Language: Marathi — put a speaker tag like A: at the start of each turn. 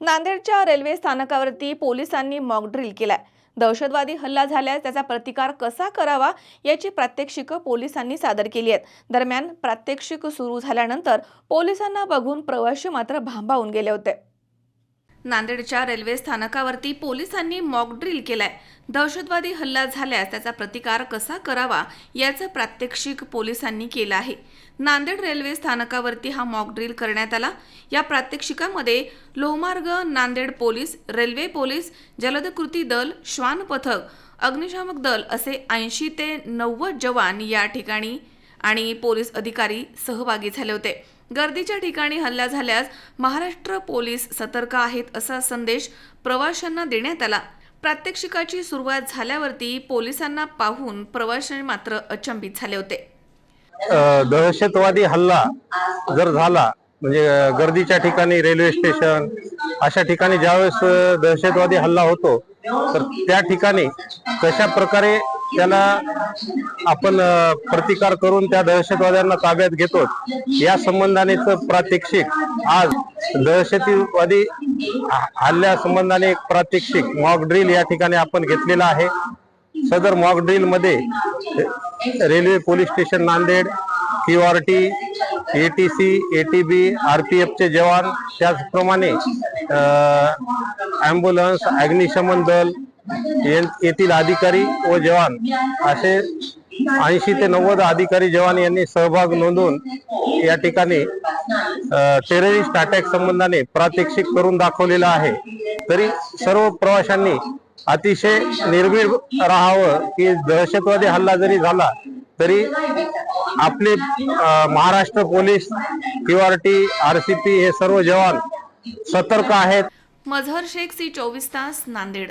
A: नांदेडच्या रेल्वे स्थानकावरती पोलिसांनी मॉकड्रिल केलाय. दहशतवादी हल्ला झाल्यास त्याचा प्रतिकार कसा करावा याची प्रात्यक्षिकं पोलिसांनी सादर केली आहेत. दरम्यान प्रात्यक्षिक सुरू झाल्यानंतर पोलिसांना बघून प्रवासी मात्र भांबावून गेले होते. नांदेडच्या रेल्वे स्थानकावरती पोलिसांनी मॉकड्रिल केलाय. दहशतवादी हल्ला झाल्यास त्याचा प्रतिकार कसा करावा याचं प्रात्यक्षिक पोलिसांनी केलं आहे. नांदेड रेल्वे स्थानकावरती हा मॉकड्रिल करण्यात आला. या प्रात्यक्षिकामध्ये लोहमार्ग नांदेड पोलीस रेल्वे पोलीस जलद कृती दल श्वान पथक अग्निशामक दल असे ऐंशी ते नव्वद जवान या ठिकाणी आणि पोलीस अधिकारी सहभागी झाले होते. गर्दीच्या ठिकाणी हल्ला झाल्यास महाराष्ट्र पोलीस सतर्क आहेत असा संदेश प्रवाशांना देण्यात आला. प्रात्यक्षिकाची सुरुवात झाल्यावरती पोलिसांना पाहून प्रवाशांनी मात्र अचंबित झाले होते.
B: दहशतवादी हल्ला जर झाला म्हणजे गर्दीच्या ठिकाणी रेल्वे स्टेशन अशा ठिकाणी ज्यावेळेस दहशतवादी हल्ला होतो तर त्या ठिकाणी कशा प्रकारे त्याला आपण प्रतिकार करून त्या दहशतवाद्यांना ताब्यात घेतो. या संबंधानेच प्रात्यक्षिक. आज दहशतवादी हल्ल्या संबंधाने एक प्रात्यक्षिक. मॉक ड्रिल या ठिकाणी आपण घेतलेला आहे. सदर मॉक ड्रिलमध्ये railway police station Nanded P R T A T C A T B R P एफचे जवान त्याचप्रमाणे ॲम्ब्युलन्स अग्निशमन दल येथील अधिकारी व जवान. असे ऐंशी ते नव्वद अधिकारी जवान यांनी सहभाग नोंदवून या ठिकाणी टेररिस्ट अटॅक संबंधाने प्रात्यक्षिक करून दाखवलेलं आहे. तरी सर्व प्रवाशांनी अतिशय निर्भीड राहावं की दहशतवादी हल्ला जरी झाला तरी आपले महाराष्ट्र पोलीस क्यूआरटी आरसीपी हे सर्व जवान सतर्क आहेत.
A: मझहर शेख सी चोवीस तास नांदेड